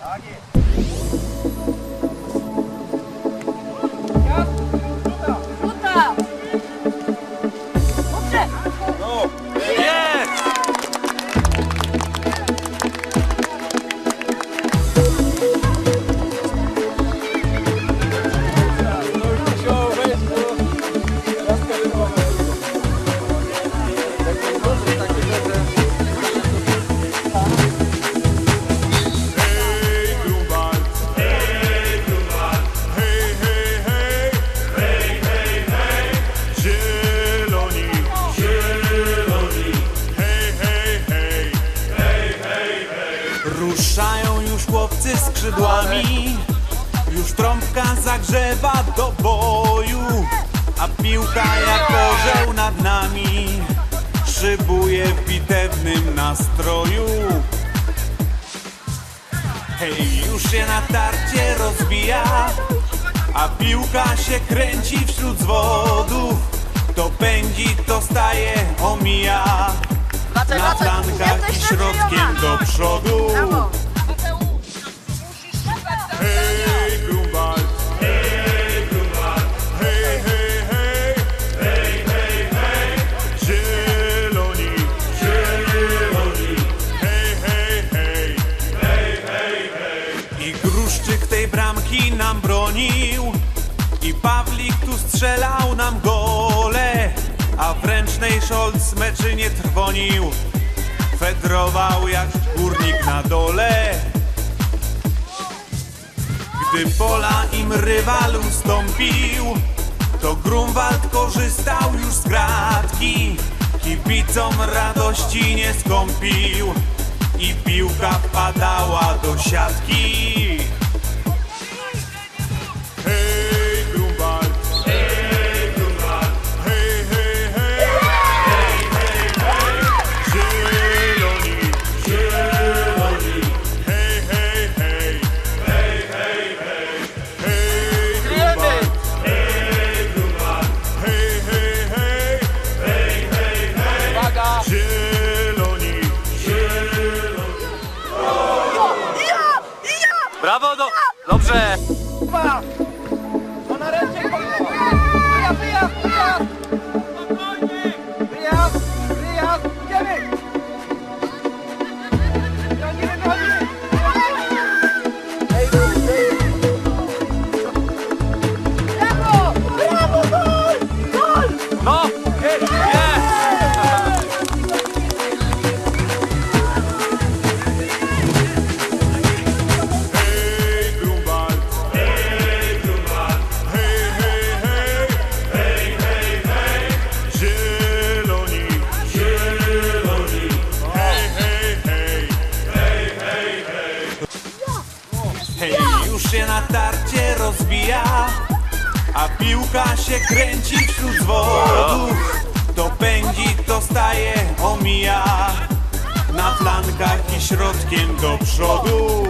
Hadi. Ruszają już chłopcy skrzydłami. Już trąbka zagrzewa do boju A piłka jak orzeł nad nami Szybuje w bitewnym nastroju. Hej, już się na tarcie rozbija A piłka się kręci wśród zwodów. To pędzi, to staje, omija Na wracaj! flankach i Jesteś środkiem do przodu! Hej, Grunwald! Hej, Grunwald! Hej, hej, hej! Hej, hej, hej! Zieloni! Zieloni! Hej, hej, hej! I gruszczyk tej bramki nam bronił I Pawlik tu strzelał nam gole A w ręcznej Scholz meczy nie trwonił. Fedrował jak górnik na dole. Gdy pola im rywal ustąpił To Grunwald korzystał już z gratki Kibicom radości nie skąpił I piłka wpadała do siatki Brawo, do... dobrze! Wyjazd, na tarcie rozbija A piłka się kręci wśród zwodów To pędzi, to staje, omija. Na flankach i środkiem do przodu